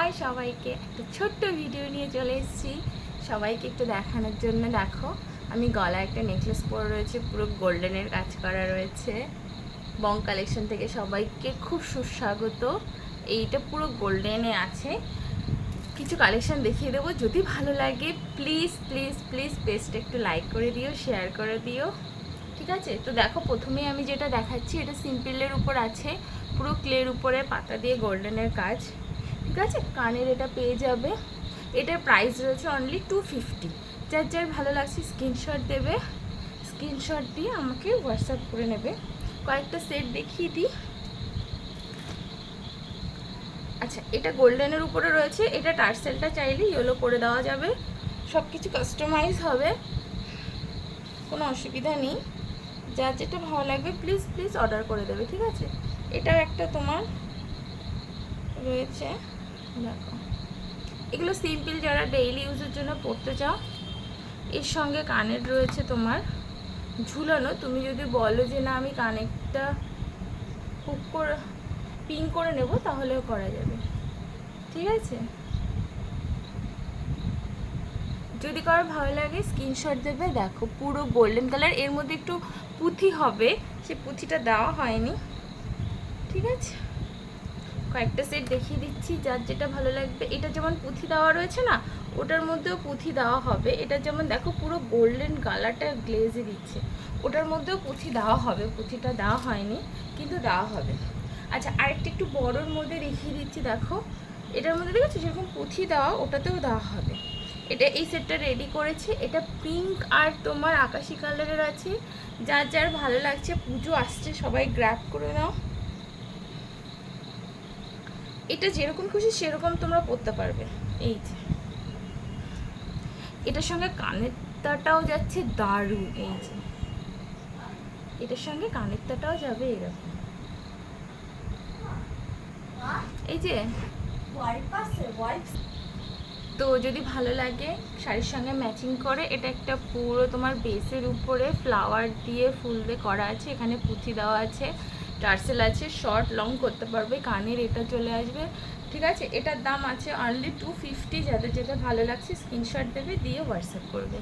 High সবাইকে একটা ছোট্ট ভিডিও নিয়ে চলে এসেছি। সবাইকে একটু দেখানোর জন্য দেখো, আমি গলায় একটা নেকলেস পরে রয়েছে, পুরো গোল্ডেনের কাজ করা রয়েছে। বং কালেকশন থেকে সবাইকে খুব সুস্বাগত। এইটা পুরো গোল্ডেনে আছে। কিছু কালেকশন দেখিয়ে দেবো। যদি ভালো লাগে প্লিজ প্লিজ প্লিজ পেজটা একটু লাইক করে দিও শেয়ার করে দিও। ঠিক আছে? তো দেখো, প্রথমেই আমি যেটা দেখাচ্ছি, এটা সিম্পলের উপর আছে। পুরো ক্লের উপরে পাতা দিয়ে গোল্ডেনের কাজ। ঠিক আছে? কানের এটা পেয়ে যাবে। এটার প্রাইস রয়েছে অনলি টু ফিফটি যার যার ভালো লাগছে স্ক্রিনশট দেবে। স্ক্রিনশট দিয়ে আমাকে হোয়াটসঅ্যাপ করে নেবে। কয়েকটা সেট দেখিয়ে দিই। আচ্ছা এটা গোল্ডেনের উপরে রয়েছে। এটা টার্সেলটা চাইলে ইয়েলো করে দেওয়া যাবে। সব কিছু কাস্টমাইজ হবে। কোনো অসুবিধা নেই। যা যেটা ভালো লাগবে প্লিজ প্লিজ অর্ডার করে দেবে, ঠিক আছে? এটাও একটা তোমার রয়েছে। দেখো। এগুলো সিম্পল যারা ডেইলি ইউজের জন্য পড়তে চাও, এর সঙ্গে কানের রয়েছে তোমার ঝুলানো। তুমি যদি বলো যে, না, আমি কানেরটা হুক করে পিন করে নেব, তাহলেও করা যাবে। ঠিক আছে? যদি কারও ভালো লাগে স্ক্রিনশট দেবে। দেখো, পুরো গোল্ডেন কালারের মধ্যে একটু পুঁথি হবে। সে পুঁথিটা দেওয়া হয়নি। ঠিক আছে? কয়েকটা সেট দেখিয়ে দিচ্ছি, যার যেটা ভালো লাগবে। এটা যেমন পুঁথি দেওয়া রয়েছে না, ওটার মধ্যেও পুঁথি দেওয়া হবে। এটা যেমন দেখো পুরো গোল্ডেন কালারটা গ্লেজে দিচ্ছে। ওটার মধ্যেও পুঁথি দেওয়া হবে, পুঁথিটা দেওয়া হয়নি, কিন্তু দেওয়া হবে। আচ্ছা আরেকটা একটু বড়োর মধ্যে দেখিয়ে দিচ্ছি, দেখো। এটার মধ্যে দেখেছ? যেরকম পুঁথি দেওয়া, ওটাতেও দেওয়া হবে। এটা এই সেটটা রেডি করেছি। এটা পিঙ্ক আর তোমার আকাশি কালারের আছে। যার যার ভালো লাগছে, পুজো আসছে, সবাই গ্র্যাপ করে নাও। এটা যেরকম খুশি, সেরকম তোমরা পরতে পারবে। এই যে। এটার সঙ্গে কানের তাটাও যাচ্ছে দারুণ, এই যে। এটার সঙ্গে কানের তাটাও যাবে এরকম। এই যে। তো যদি ভালো লাগে, শাড়ির সঙ্গে ম্যাচিং করে, এটা একটা পুরো তোমার বেসের উপরে ফ্লাওয়ার দিয়ে ফুল দিয়ে করা আছে, এখানে পুঁথি দেওয়া আছে। টার্সেল আছে, শর্ট, লং করতে পারবে, কানের এটা চলে আসবে। ঠিক আছে? এটার দাম আছে অনলি টু ফিফটি যাদের যেটা ভালো লাগছে স্ক্রিনশট দেবে, দিয়ে হোয়াটসঅ্যাপ করবে।